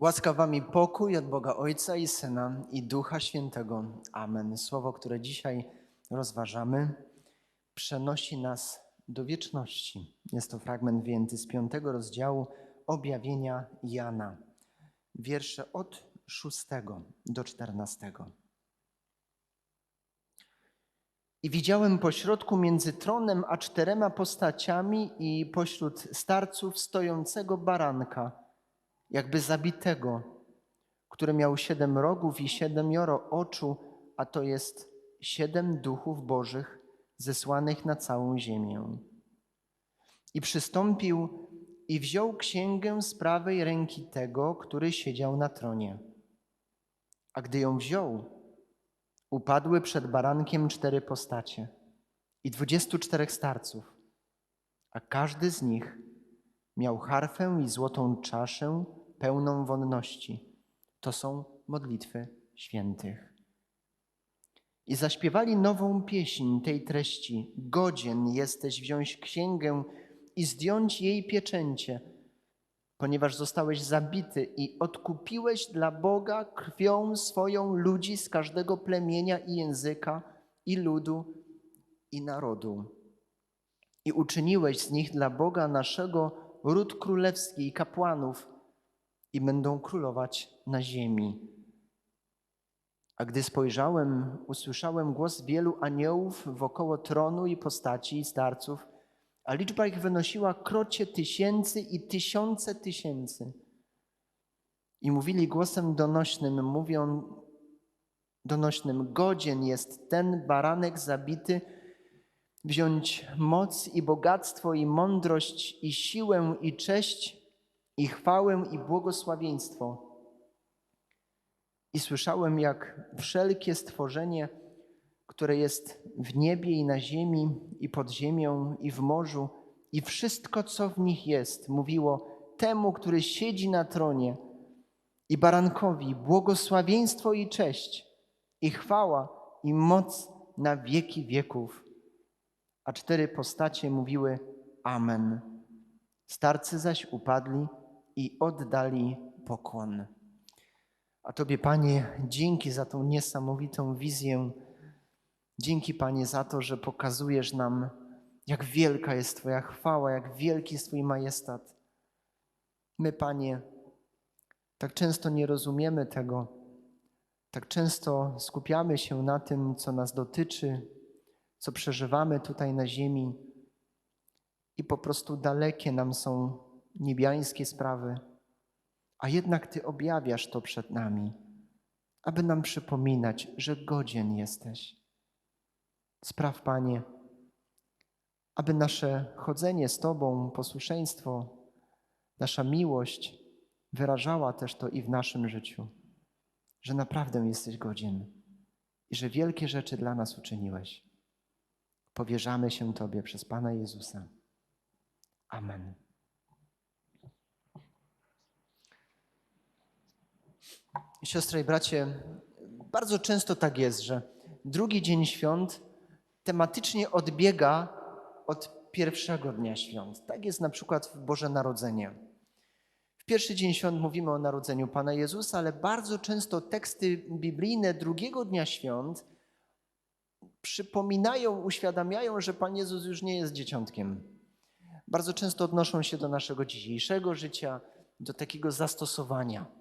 Łaska wam i pokój od Boga Ojca i Syna i Ducha Świętego. Amen. Słowo, które dzisiaj rozważamy, przenosi nas do wieczności. Jest to fragment wyjęty z piątego rozdziału objawienia Jana. Wiersze od szóstego do czternastego. I widziałem pośrodku między tronem a czterema postaciami i pośród starców stojącego baranka, jakby zabitego, który miał siedem rogów i siedemioro oczu, a to jest siedem duchów bożych zesłanych na całą ziemię. I przystąpił i wziął księgę z prawej ręki tego, który siedział na tronie. A gdy ją wziął, upadły przed barankiem cztery postacie i dwudziestu czterech starców, a każdy z nich miał harfę i złotą czaszę pełną wonności. To są modlitwy świętych. I zaśpiewali nową pieśń tej treści. Godzien jesteś wziąć księgę i zdjąć jej pieczęcie, ponieważ zostałeś zabity i odkupiłeś dla Boga krwią swoją ludzi z każdego plemienia i języka, i ludu, i narodu. I uczyniłeś z nich dla Boga naszego ród królewski i kapłanów, i będą królować na ziemi. A gdy spojrzałem, usłyszałem głos wielu aniołów wokoło tronu i postaci i starców, a liczba ich wynosiła krocie tysięcy i tysiące tysięcy. I mówili głosem donośnym, mówią donośnym, godzien jest ten baranek zabity, wziąć moc i bogactwo i mądrość i siłę i cześć i chwałę i błogosławieństwo. I słyszałem, jak wszelkie stworzenie, które jest w niebie i na ziemi, i pod ziemią, i w morzu, i wszystko, co w nich jest, mówiło temu, który siedzi na tronie, i barankowi błogosławieństwo i cześć, i chwała, i moc na wieki wieków. A cztery postacie mówiły Amen. Starcy zaś upadli i oddali pokłon. A Tobie, Panie, dzięki za tą niesamowitą wizję. Dzięki, Panie, za to, że pokazujesz nam, jak wielka jest Twoja chwała, jak wielki jest Twój majestat. My, Panie, tak często nie rozumiemy tego, tak często skupiamy się na tym, co nas dotyczy, co przeżywamy tutaj na ziemi, i po prostu dalekie nam są niebiańskie sprawy, a jednak Ty objawiasz to przed nami, aby nam przypominać, że godzien jesteś. Spraw, Panie, aby nasze chodzenie z Tobą, posłuszeństwo, nasza miłość wyrażała też to i w naszym życiu, że naprawdę jesteś godzien i że wielkie rzeczy dla nas uczyniłeś. Powierzamy się Tobie przez Pana Jezusa. Amen. Siostry i bracie, bardzo często tak jest, że drugi dzień świąt tematycznie odbiega od pierwszego dnia świąt. Tak jest na przykład w Boże Narodzenie. W pierwszy dzień świąt mówimy o narodzeniu Pana Jezusa, ale bardzo często teksty biblijne drugiego dnia świąt przypominają, uświadamiają, że Pan Jezus już nie jest dzieciątkiem. Bardzo często odnoszą się do naszego dzisiejszego życia, do takiego zastosowania.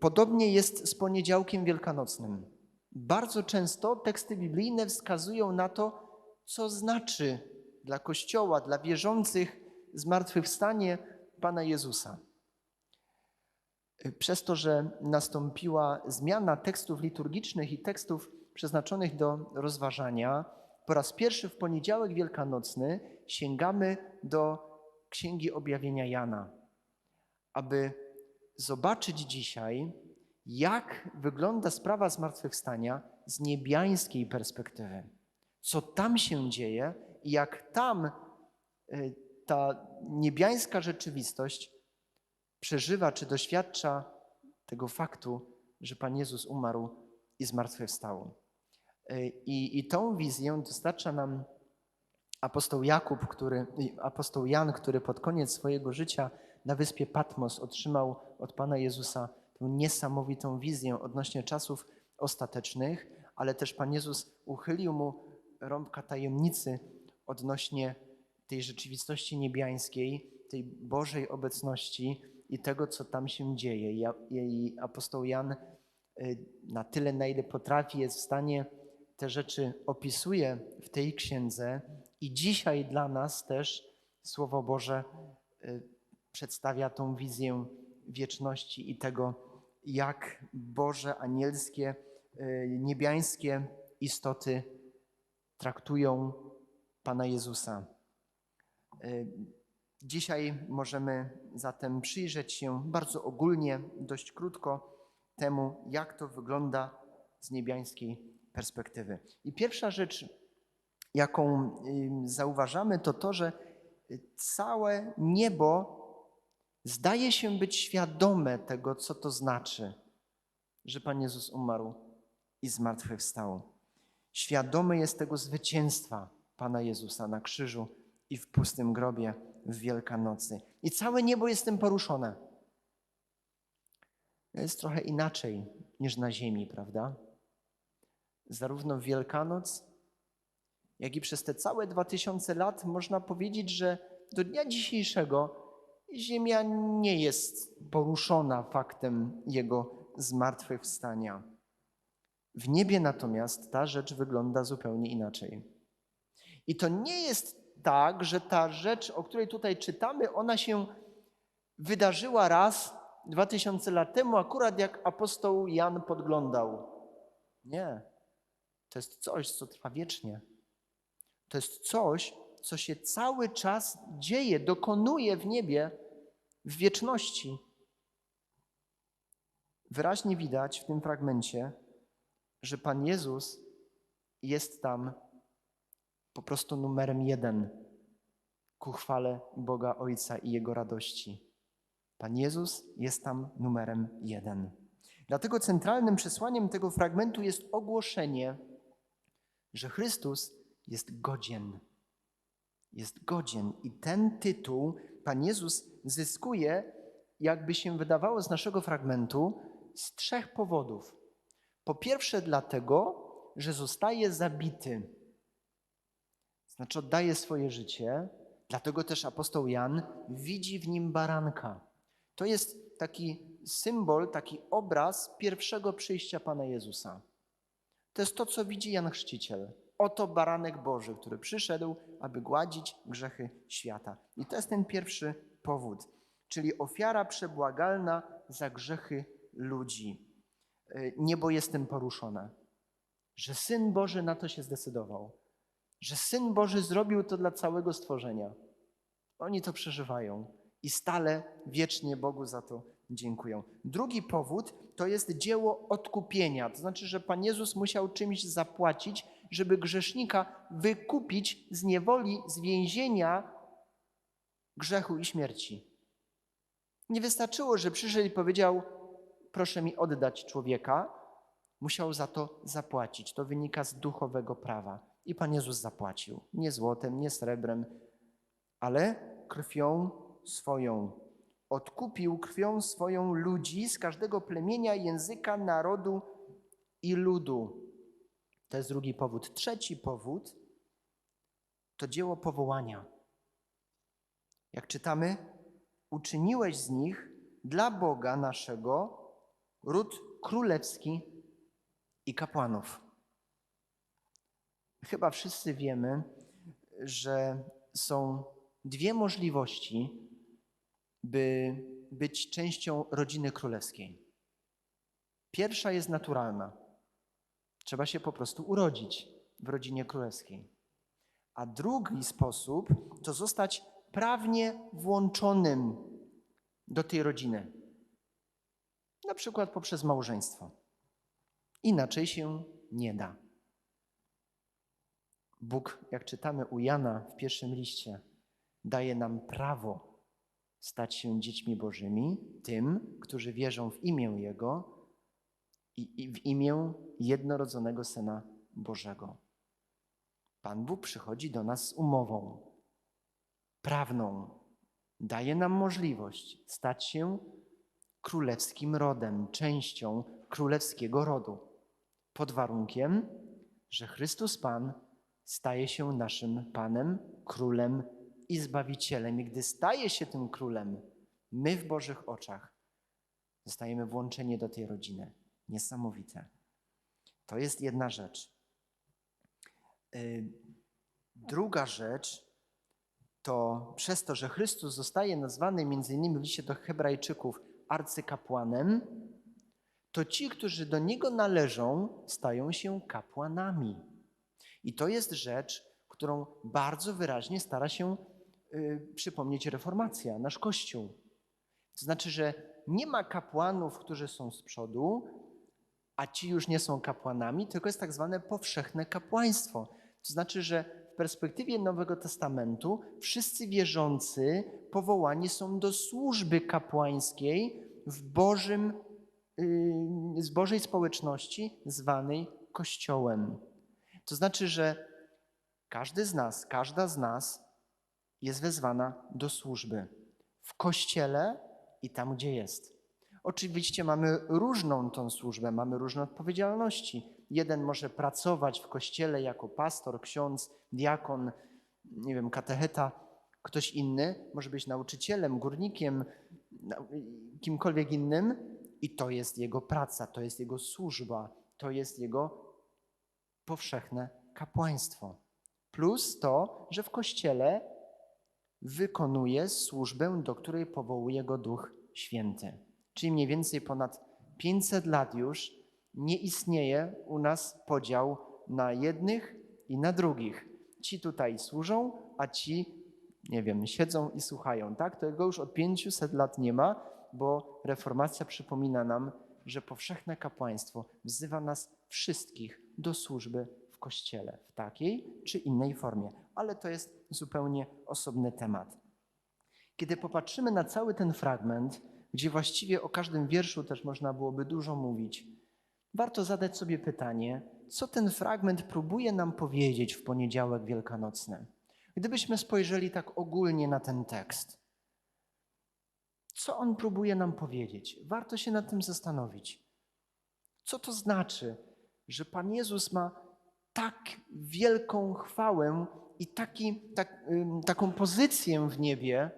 Podobnie jest z poniedziałkiem wielkanocnym. Bardzo często teksty biblijne wskazują na to, co znaczy dla Kościoła, dla wierzących zmartwychwstanie Pana Jezusa. Przez to, że nastąpiła zmiana tekstów liturgicznych i tekstów przeznaczonych do rozważania, po raz pierwszy w poniedziałek wielkanocny sięgamy do Księgi Objawienia Jana, aby zobaczyć dzisiaj, jak wygląda sprawa zmartwychwstania z niebiańskiej perspektywy. Co tam się dzieje i jak tam y, ta niebiańska rzeczywistość przeżywa czy doświadcza tego faktu, że Pan Jezus umarł i zmartwychwstał. Y, I, I tą wizję dostarcza nam apostoł Jakub, który, apostoł Jan, który pod koniec swojego życia na wyspie Patmos otrzymał od Pana Jezusa tę niesamowitą wizję odnośnie czasów ostatecznych, ale też Pan Jezus uchylił mu rąbka tajemnicy odnośnie tej rzeczywistości niebiańskiej, tej Bożej obecności i tego, co tam się dzieje. I apostoł Jan y, na tyle, na ile potrafi, jest w stanie te rzeczy opisuje w tej księdze i dzisiaj dla nas też Słowo Boże y, przedstawia tą wizję wieczności i tego, jak Boże, anielskie, y, niebiańskie istoty traktują Pana Jezusa. Y, Dzisiaj możemy zatem przyjrzeć się bardzo ogólnie, dość krótko temu, jak to wygląda z niebiańskiej perspektywy. I pierwsza rzecz, jaką y, zauważamy, to to, że całe niebo zdaje się być świadome tego, co to znaczy, że Pan Jezus umarł i zmartwychwstał. Świadomy jest tego zwycięstwa Pana Jezusa na krzyżu i w pustym grobie w Wielkanocy. I całe niebo jest tym poruszone. Jest trochę inaczej niż na ziemi, prawda? Zarówno w Wielkanoc, jak i przez te całe dwa tysiące lat można powiedzieć, że do dnia dzisiejszego Ziemia nie jest poruszona faktem Jego zmartwychwstania. W niebie natomiast ta rzecz wygląda zupełnie inaczej. I to nie jest tak, że ta rzecz, o której tutaj czytamy, ona się wydarzyła raz dwa tysiące lat temu, akurat jak apostoł Jan podglądał. Nie. To jest coś, co trwa wiecznie. To jest coś, co się cały czas dzieje, dokonuje w niebie, w wieczności. Wyraźnie widać w tym fragmencie, że Pan Jezus jest tam po prostu numerem jeden ku chwale Boga Ojca i Jego radości. Pan Jezus jest tam numerem jeden. Dlatego centralnym przesłaniem tego fragmentu jest ogłoszenie, że Chrystus jest godzien. Jest godzien. I ten tytuł Pan Jezus zyskuje, jakby się wydawało z naszego fragmentu, z trzech powodów. Po pierwsze, dlatego, że zostaje zabity. Znaczy, oddaje swoje życie, dlatego też apostoł Jan widzi w nim baranka. To jest taki symbol, taki obraz pierwszego przyjścia Pana Jezusa. To jest to, co widzi Jan Chrzciciel. Oto baranek Boży, który przyszedł, aby gładzić grzechy świata. I to jest ten pierwszy powód, czyli ofiara przebłagalna za grzechy ludzi. Y, Niebo jest tym poruszone, że Syn Boży na to się zdecydował, że Syn Boży zrobił to dla całego stworzenia. Oni to przeżywają i stale wiecznie Bogu za to dziękują. Drugi powód to jest dzieło odkupienia, to znaczy, że Pan Jezus musiał czymś zapłacić, żeby grzesznika wykupić z niewoli, z więzienia grzechu i śmierci. Nie wystarczyło, że przyszedł i powiedział: Proszę mi oddać człowieka. Musiał za to zapłacić. To wynika z duchowego prawa. I Pan Jezus zapłacił. Nie złotem, nie srebrem, ale krwią swoją. Odkupił krwią swoją ludzi z każdego plemienia, języka, narodu i ludu. To jest drugi powód. Trzeci powód to dzieło powołania. Jak czytamy, uczyniłeś z nich dla Boga naszego ród królewski i kapłanów. Chyba wszyscy wiemy, że są dwie możliwości, by być częścią rodziny królewskiej. Pierwsza jest naturalna. Trzeba się po prostu urodzić w rodzinie królewskiej. A drugi sposób to zostać prawnie włączonym do tej rodziny. Na przykład poprzez małżeństwo. Inaczej się nie da. Bóg, jak czytamy u Jana w pierwszym liście, daje nam prawo stać się dziećmi Bożymi, tym, którzy wierzą w imię Jego i, i w imię jednorodzonego Syna Bożego. Pan Bóg przychodzi do nas z umową prawną. daje nam możliwość stać się królewskim rodem, częścią królewskiego rodu, pod warunkiem, że Chrystus Pan staje się naszym Panem, Królem i Zbawicielem. I gdy staje się tym Królem, my w Bożych oczach zostajemy włączeni do tej rodziny. Niesamowite. To jest jedna rzecz. Y, Druga rzecz to przez to, że Chrystus zostaje nazwany między innymi w liście do Hebrajczyków arcykapłanem, to ci, którzy do Niego należą, stają się kapłanami. I to jest rzecz, którą bardzo wyraźnie stara się y, przypomnieć reformacja, nasz Kościół. To znaczy, że nie ma kapłanów, którzy są z przodu, a ci już nie są kapłanami, tylko jest tak zwane powszechne kapłaństwo. To znaczy, że w perspektywie Nowego Testamentu wszyscy wierzący powołani są do służby kapłańskiej w Bożym, yy, z Bożej społeczności zwanej Kościołem. To znaczy, że każdy z nas, każda z nas jest wezwana do służby w Kościele i tam, gdzie jest. Oczywiście mamy różną tą służbę, mamy różne odpowiedzialności. Jeden może pracować w kościele jako pastor, ksiądz, diakon, nie wiem, katecheta. Ktoś inny może być nauczycielem, górnikiem, kimkolwiek innym i to jest jego praca, to jest jego służba, to jest jego powszechne kapłaństwo. Plus to, że w kościele wykonuje służbę, do której powołuje go Duch Święty. Czyli mniej więcej ponad 500 lat już nie istnieje u nas podział na jednych i na drugich. Ci tutaj służą, a ci, nie wiem, siedzą i słuchają. Tak? Tego już od 500 lat nie ma, bo reformacja przypomina nam, że powszechne kapłaństwo wzywa nas wszystkich do służby w kościele, w takiej czy innej formie. Ale to jest zupełnie osobny temat. Kiedy popatrzymy na cały ten fragment, gdzie właściwie o każdym wierszu też można byłoby dużo mówić, warto zadać sobie pytanie, co ten fragment próbuje nam powiedzieć w poniedziałek wielkanocny. Gdybyśmy spojrzeli tak ogólnie na ten tekst, co on próbuje nam powiedzieć? Warto się nad tym zastanowić. Co to znaczy, że Pan Jezus ma tak wielką chwałę i taki, tak, taką pozycję w niebie,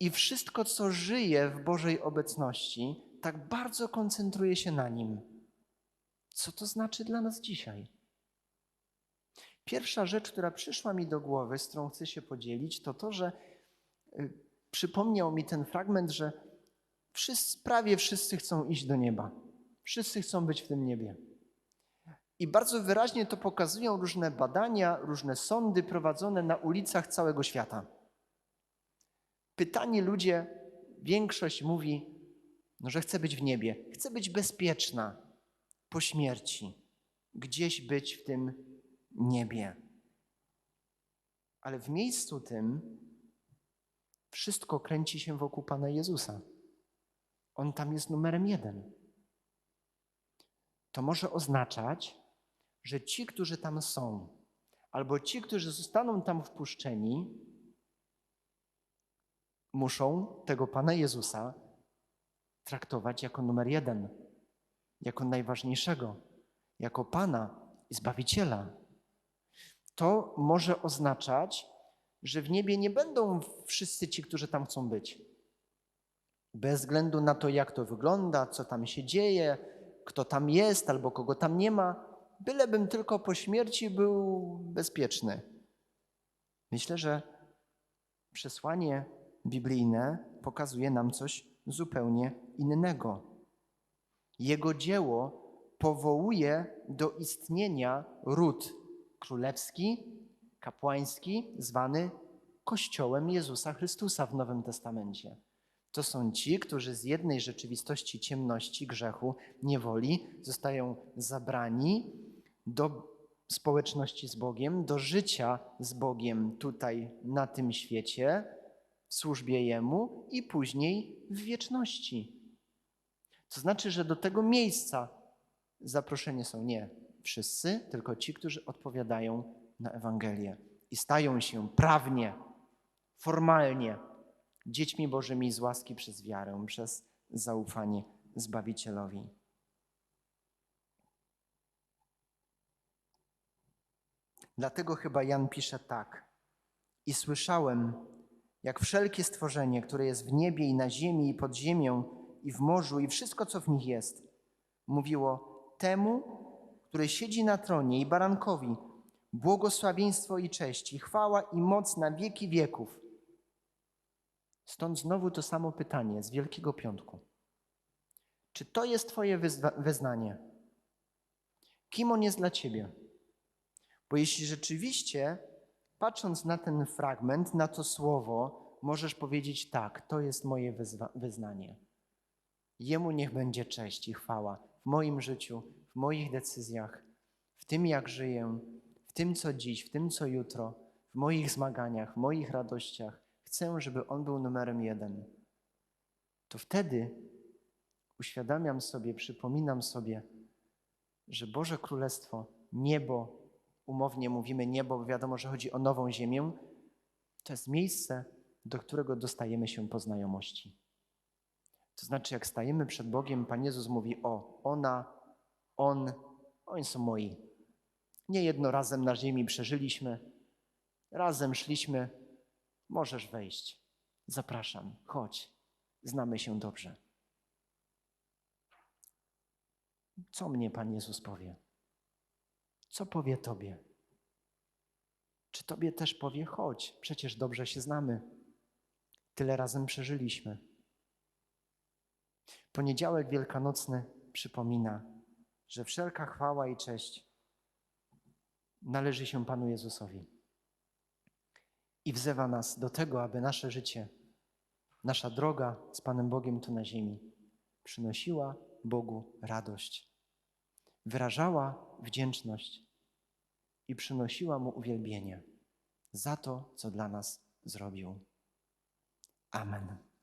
i wszystko, co żyje w Bożej obecności, tak bardzo koncentruje się na nim. Co to znaczy dla nas dzisiaj? Pierwsza rzecz, która przyszła mi do głowy, z którą chcę się podzielić, to to, że y, przypomniał mi ten fragment, że wszyscy, prawie wszyscy chcą iść do nieba. Wszyscy chcą być w tym niebie. I bardzo wyraźnie to pokazują różne badania, różne sądy prowadzone na ulicach całego świata. Pytanie ludzie, większość mówi, no, że chce być w niebie, chce być bezpieczna po śmierci, gdzieś być w tym niebie. Ale w miejscu tym wszystko kręci się wokół Pana Jezusa. On tam jest numerem jeden. To może oznaczać, że ci, którzy tam są, albo ci, którzy zostaną tam wpuszczeni, muszą tego Pana Jezusa traktować jako numer jeden, jako najważniejszego, jako Pana i Zbawiciela. To może oznaczać, że w niebie nie będą wszyscy ci, którzy tam chcą być. Bez względu na to, jak to wygląda, co tam się dzieje, kto tam jest albo kogo tam nie ma, bylebym tylko po śmierci był bezpieczny. Myślę, że przesłanie biblijne pokazuje nam coś zupełnie innego. Jego dzieło powołuje do istnienia ród królewski, kapłański, zwany Kościołem Jezusa Chrystusa w Nowym Testamencie. To są ci, którzy z jednej rzeczywistości ciemności, grzechu, niewoli zostają zabrani do społeczności z Bogiem, do życia z Bogiem tutaj na tym świecie, w służbie Jemu i później w wieczności. To znaczy, że do tego miejsca zaproszeni są nie wszyscy, tylko ci, którzy odpowiadają na Ewangelię i stają się prawnie formalnie dziećmi Bożymi z łaski przez wiarę, przez zaufanie Zbawicielowi. Dlatego chyba Jan pisze tak. I słyszałem, jak wszelkie stworzenie, które jest w niebie i na ziemi i pod ziemią i w morzu i wszystko, co w nich jest, mówiło temu, który siedzi na tronie i barankowi, błogosławieństwo i cześć, i chwała i moc na wieki wieków. Stąd znowu to samo pytanie z Wielkiego Piątku. Czy to jest Twoje wyznanie? Kim on jest dla Ciebie? Bo jeśli rzeczywiście, patrząc na ten fragment, na to słowo, możesz powiedzieć tak, to jest moje wyznanie. Jemu niech będzie cześć i chwała w moim życiu, w moich decyzjach, w tym jak żyję, w tym co dziś, w tym co jutro, w moich zmaganiach, w moich radościach. Chcę, żeby On był numerem jeden. To wtedy uświadamiam sobie, przypominam sobie, że Boże Królestwo, niebo, umownie mówimy niebo, bo wiadomo, że chodzi o nową ziemię, to jest miejsce, do którego dostajemy się po znajomości. To znaczy, jak stajemy przed Bogiem, Pan Jezus mówi: O, ona, on, oni są moi. Nie jedno razem na ziemi przeżyliśmy, razem szliśmy. Możesz wejść. Zapraszam, chodź. Znamy się dobrze. Co mnie Pan Jezus powie? Co powie Tobie? Czy Tobie też powie: chodź, przecież dobrze się znamy. Tyle razem przeżyliśmy. Poniedziałek wielkanocny przypomina, że wszelka chwała i cześć należy się Panu Jezusowi. I wzywa nas do tego, aby nasze życie, nasza droga z Panem Bogiem tu na ziemi przynosiła Bogu radość, wyrażała wdzięczność i przynosiła Mu uwielbienie za to, co dla nas zrobił. Amen.